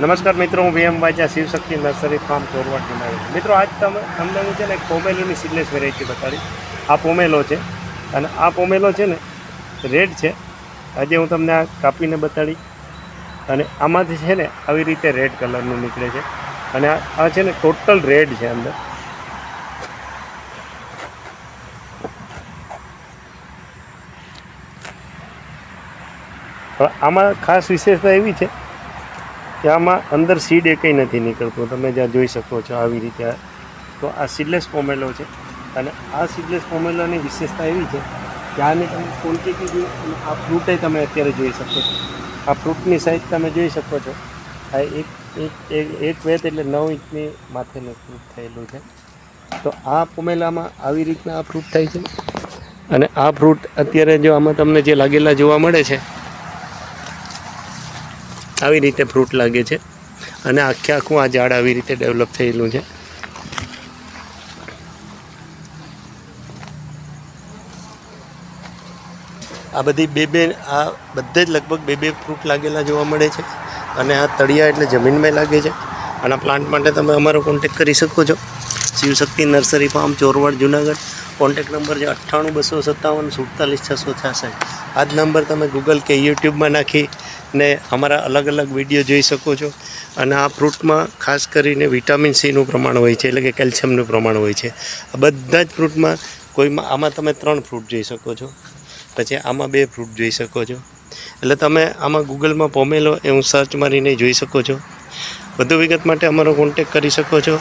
નમસ્કાર મિત્રો, હું V M Vaja Shivshakti nursery farm Chorwad Junagadh મિત્રો, આજ તમે, તમને હું છે ને પોમેલોની સીડલેસ વેરાયટી બતાડી આ પોમેલો છે અને આ પોમેલો છે ને રેડ છે. આજે હું તમને આ કાપીને બતાડી અને આમાંથી છે ને આવી રીતે રેડ કલરનું નીકળે છે. અને આ છે ને ટોટલ રેડ છે અંદર. આમાં ખાસ વિશેષતા એવી છે આમાં અંદર સીડ એકેય નથી નીકળતું. તમે જ્યાં જોઈ શકો છો આવી રીતે તો આ સીડલેસ પોમેલો છે. અને આ સીડલેસ પોમેલોની વિશેષતા એવી છે કે આની તમે ક્વોન્ટિટી જોઈ અને આ ફ્રૂટે તમે અત્યારે જોઈ શકો છો. આ ફ્રૂટની સાઇઝ તમે જોઈ શકો છો. આ એક એક એક વેત એટલે નવ ઇંચની માથેનું ફ્રૂટ થયેલું છે. તો આ પોમેલામાં આવી રીતના આ ફ્રૂટ થાય છે. અને આ ફ્રૂટ અત્યારે જો આમાં તમને જે લાગેલા જોવા મળે છે આવી રીતે ફ્રૂટ લાગે છે. અને આખે આખું આ ઝાડ આવી રીતે ડેવલપ થયેલું છે. આ બધી બે બે, આ બધે જ લગભગ બે બે ફ્રૂટ લાગેલા જોવા મળે છે. અને આ તળિયા એટલે જમીનમાં લાગે છે. આના પ્લાન્ટ માટે તમે અમારો કોન્ટેક કરી શકો છો. Shivshakti nursery farm, Chorwad, Junagadh. Contact number છે અઠ્ઠાણું, બસો સત્તાવન, સુડતાલીસ, છસો છાસઠ. આ જ નંબર તમે ગૂગલ કે યુટ્યુબમાં નાખી ને અમારા અલગ અલગ વીડિયો જોઈ શકો છો. અને આ ફ્રૂટમાં ખાસ કરીને વિટામિન સીનું પ્રમાણ હોય છે, એટલે કે કેલ્શિયમનું પ્રમાણ હોય છે. આ બધા જ ફ્રૂટમાં કોઈમાં આમાં તમે ત્રણ ફ્રૂટ જોઈ શકો છો. પછી આમાં બે ફ્રૂટ જોઈ શકો છો. એટલે તમે આમાં ગૂગલમાં પોમેલો એવું સર્ચ મારીને જોઈ શકો છો. વધુ વિગત માટે અમારો કોન્ટેક કરી શકો છો.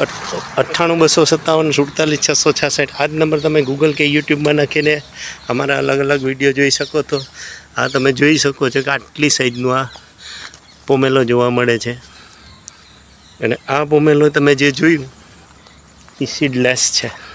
અઠ્ઠાણું બસો સત્તાવન સુડતાલીસ છસો છાસઠ. આ જ નંબર તમે ગૂગલ કે યુટ્યુબમાં નાખીને અમારા અલગ અલગ વીડિયો જોઈ શકો તો. આ તમે જોઈ શકો છો કે આટલી સાઈઝનું આ પોમેલો જોવા મળે છે. અને આ પોમેલો તમે જે જોયું, એ સીડલેસ છે.